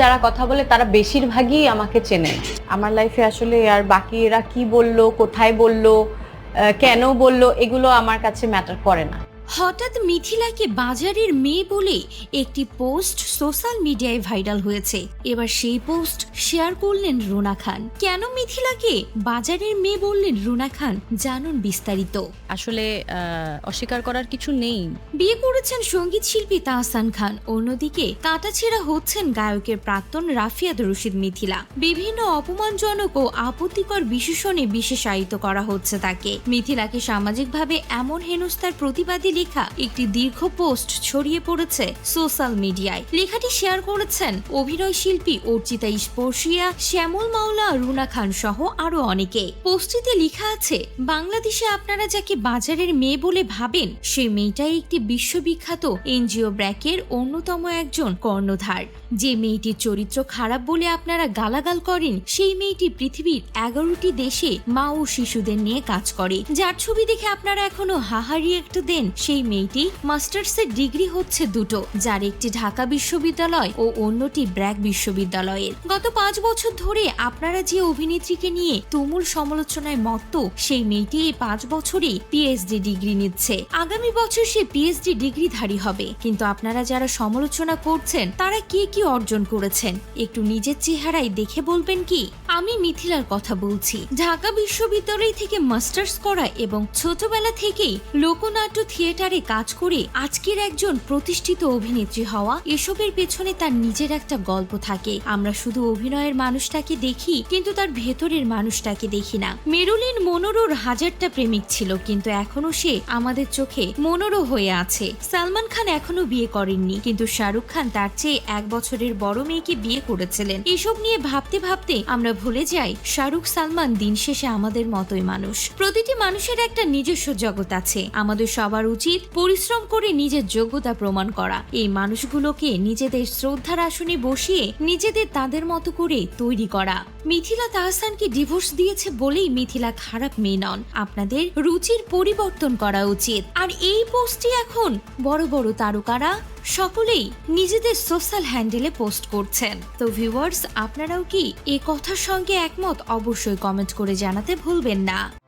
যারা কথা বলে তারা বেশিরভাগই আমাকে চেনে। আমার লাইফে আসলে আর বাকি এরা কি বলল, কোথায় বলল কেন বলল, এগুলো আমার কাছে ম্যাটার করে না। হঠাৎ মিথিলাকে বাজারের মেয়ে বলে একটি পোস্ট সোশ্যাল মিডিয়ায় ভাইরাল হয়েছে। এবার সেই পোস্ট শেয়ার করলেন রুনা খান। কেন মিথিলাকে বাজারের মেয়ে বললেন রুনা খান? জানুন বিস্তারিত। আসলে অস্বীকার করার কিছু নেই। বিয়ে করেছেন সংগীত শিল্পী তাহসান খান। অন্যদিকে কাটাছেড়া হচ্ছেন গায়কের প্রাক্তন রাফিয়াদ রশিদ মিথিলা। বিভিন্ন অপমানজনক ও আপত্তিকর বিশেষণে বিশেষায়িত করা হচ্ছে তাকে। মিথিলাকে সামাজিকভাবে এমন হেনস্থার প্রতিবাদী লেখা একটি দীর্ঘ পোস্ট ছড়িয়ে পড়েছে সোশ্যাল মিডিয়ায়। লেখাটি শেয়ার করেছেন অভিনয় শিল্পী অর্চিতা স্পর্শিয়া শ্যামল মাওলা, রুনা খান সহ আরও অনেকে। পোস্টটিতে লেখা আছে, বাংলাদেশে আপনারা যাকে বাজারের মেয়ে বলে ভাবেন সেই মেয়েটাই একটি বিশ্ববিখ্যাত এনজিও ব্র্যাকের অন্যতম একজন কর্ণধার। যে মেয়েটির চরিত্র খারাপ বলে আপনারা গালাগাল করেন, সেই মেয়েটি পৃথিবীর এগারোটি দেশে মা ও শিশুদের নিয়ে কাজ করে। যার ছবি দেখে আপনারা এখনও হাহারি একটু দেন সেই মেয়েটি মাস্টার্সের ডিগ্রি হচ্ছে দুটো, যার একটি ঢাকা বিশ্ববিদ্যালয় ও অন্যটি ব্র্যাক বিশ্ববিদ্যালয়ের। গত পাঁচ বছর ধরে আপনারা যে অভিনেত্রীকে নিয়ে তুমুল সমালোচনায় মত্ত, সেই মেয়েটি এই পাঁচ বছরে পিএইচডি ডিগ্রি নিচ্ছে। আগামী বছর সে পিএইচডি ডিগ্রিধারী হবে। কিন্তু আপনারা যারা সমালোচনা করছেন, তারা কি কি অর্জন করেছেন? একটু নিজের চেহারায় দেখে বলবেন কি? আমি মিথিলার কথা বলছি। ঢাকা বিশ্ববিদ্যালয় থেকে মাস্টার্স করা এবং ছোটবেলা থেকেই লোকনাট্য থিয়েটারে কাজ করে আজকের একজন প্রতিষ্ঠিত অভিনেত্রী হওয়া, এসবের পেছনে তার নিজের একটা গল্প থাকে। আমরা শুধু অভিনয়ের মানুষটাকে দেখি, কিন্তু তার ভেতরের মানুষটাকে দেখি না। মেরুলিন মনোরোর হাজারটা প্রেমিক ছিল, কিন্তু এখনও সে আমাদের চোখে মনোরো হয়ে আছে। সালমান খান এখনও বিয়ে করেননি, কিন্তু শাহরুখ খান তার চেয়ে এক বছরের বড় মেয়েকে বিয়ে করেছিলেন। এসব নিয়ে ভাবতে ভাবতে আমরা ভুলে যাই, শাহরুখ সালমান দিন শেষে আমাদের মতোই মানুষ। প্রতিটি মানুষের একটা নিজস্ব জগৎ আছে। আমাদের সবার উচিত পরিশ্রম করে নিজের যোগ্যতা প্রমাণ করা। এই মানুষগুলোকে নিজেদের শ্রদ্ধার আসনে বসিয়ে নিজেদের তাদের মতো করে তৈরি করা। মিথিলা তাহসানকে ডিভোর্স দিয়েছে বলেই মিথিলা খারাপ মেয়ে নন। আপনাদের রুচির পরিবর্তন করা উচিত। আর এই পোস্টটি এখন বড় বড় তারকারা সকলেই নিজেদের সোশ্যাল হ্যান্ডেলে পোস্ট করছেন। তো ভিউয়ার্স, আপনারাও কি এই কথার সঙ্গে একমত? অবশ্যই কমেন্ট করে জানাতে ভুলবেন না।